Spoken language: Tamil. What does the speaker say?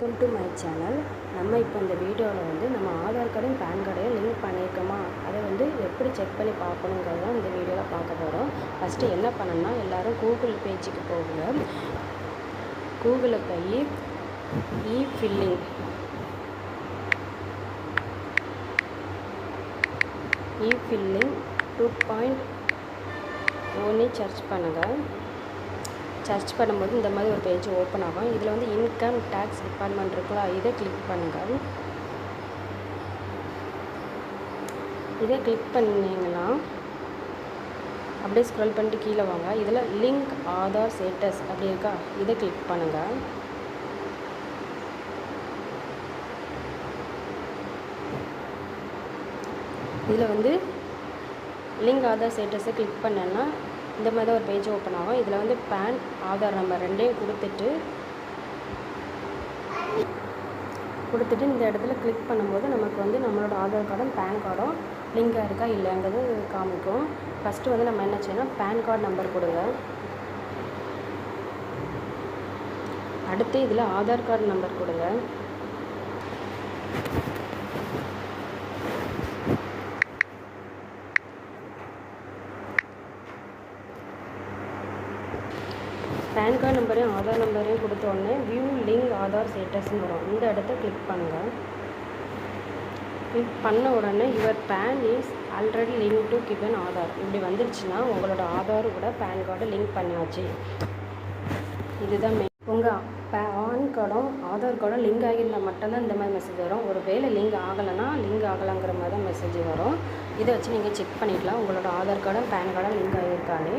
வெல்கம் டு மை சேனல் நம்ம இப்போ இந்த வீடியோவில் வந்து நம்ம ஆதார் கார்டையும் பேன் கார்டையும் லிங்க் பண்ணியிருக்கோமா? அதை வந்து எப்படி செக் பண்ணி பார்க்கணுங்கிறது தான் இந்த வீடியோவில் பார்க்க போகிறோம் ஃபஸ்ட்டு என்ன பண்ணணும்னா எல்லோரும் கூகுள் பேஜுக்கு போகுங்க. கூகுளில் போய் e filing e filing two point ஒன்று சர்ச் பண்ணுங்கள் சர்ச் பண்ணும்போது இந்த மாதிரி ஒரு பேஜ் ஓப்பன் ஆகும். இதில் வந்து இன்கம் டேக்ஸ் டிபார்ட்மெண்ட் இருக்குல்ல இதை கிளிக் பண்ணுங்கள். இதை கிளிக் பண்ணிங்கன்னா அப்படியே ஸ்க்ரோல் பண்ணிட்டு கீழே வாங்க. இதில் லிங்க் ஆதார் ஸ்டேட்டஸ் அப்படி இருக்கா? இதை கிளிக் பண்ணுங்கள். இதில் வந்து லிங்க் ஆதார் ஸ்டேட்டஸை கிளிக் பண்ணேன்னா இந்த மாதிரி தான் ஒரு பேஜ் ஓப்பன் ஆகும். இதில் வந்து பேன் ஆதார் நம்பர் ரெண்டையும் கொடுத்துட்டு கொடுத்துட்டு இந்த இடத்துல கிளிக் பண்ணும்போது நமக்கு வந்து நம்மளோட ஆதார் கார்டும் பேன் கார்டும் லிங்காக இருக்கா இல்லைங்கிறது காமிக்கும். ஃபஸ்ட்டு வந்து நம்ம என்ன செய்யணும்? பேன் கார்டு நம்பர் கொடுங்க. அடுத்து இதில் ஆதார் கார்டு நம்பர் கொடுங்க. பேன் கார்டு நம்பரையும் ஆதார் நம்பரையும் கொடுத்த உடனே வியூ லிங்க் ஆதார் ஸ்டேட்டஸ்னு வரும். இந்த இடத்த கிளிக் பண்ணுங்கள் கிளிக் பண்ண உடனே your PAN is already link to given Aadhaar. இப்படி வந்துருச்சுன்னா உங்களோட ஆதார் கூட பேன் கார்டு லிங்க் பண்ணியாச்சு. இதுதான் மெயின் உங்கள் பேன் கார்டும் ஆதார் கார்டும் லிங்க் ஆகியிருந்தால் மட்டும்தான் இந்த மாதிரி மெசேஜ் வரும். ஒரு வேளை லிங்க் ஆகலைன்னா லிங்க் ஆகலைங்கிற மாதிரி தான் மெசேஜ் வரும். இதை வச்சு நீங்கள் செக் பண்ணிக்கலாம். உங்களோட ஆதார் கார்டும் பேன் கார்டும் லிங்க் ஆகியிருக்கானே